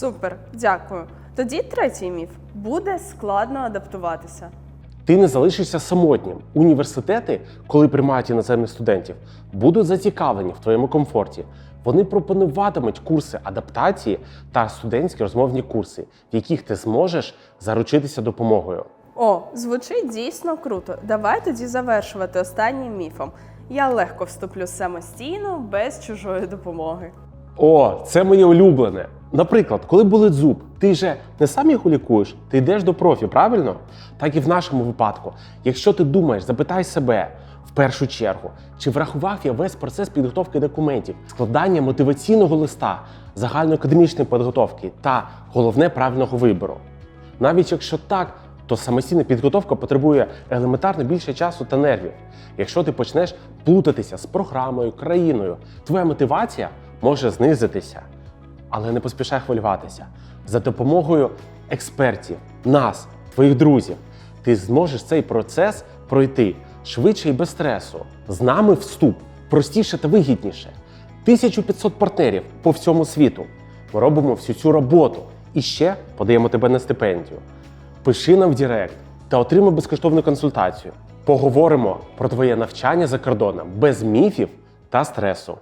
Супер, дякую. Тоді третій міф буде складно адаптуватися. Ти не залишишся самотнім. Університети, коли приймають іноземних студентів, будуть зацікавлені в твоєму комфорті. Вони пропонуватимуть курси адаптації та студентські розмовні курси, в яких ти зможеш заручитися допомогою. О, звучить дійсно круто. Давай тоді завершувати останнім міфом. Я легко вступлю самостійно, без чужої допомоги. О, це моє улюблене. Наприклад, коли болить зуб, ти же не сам його лікуєш, ти йдеш до профі, правильно? Так і в нашому випадку. Якщо ти думаєш, запитай себе в першу чергу, чи врахував я весь процес підготовки документів, складання мотиваційного листа, загальноакадемічної підготовки та головне правильного вибору. Навіть якщо так, то самостійна підготовка потребує елементарно більше часу та нервів. Якщо ти почнеш плутатися з програмою, країною, твоя мотивація може знизитися. Але не поспішай хвилюватися. За допомогою експертів, нас, твоїх друзів, ти зможеш цей процес пройти швидше і без стресу. З нами вступ простіше та вигідніше. 1500 партнерів по всьому світу. Ми робимо всю цю роботу і ще подаємо тебе на стипендію. Пиши нам в Директ та отримай безкоштовну консультацію. Поговоримо про твоє навчання за кордоном без міфів та стресу.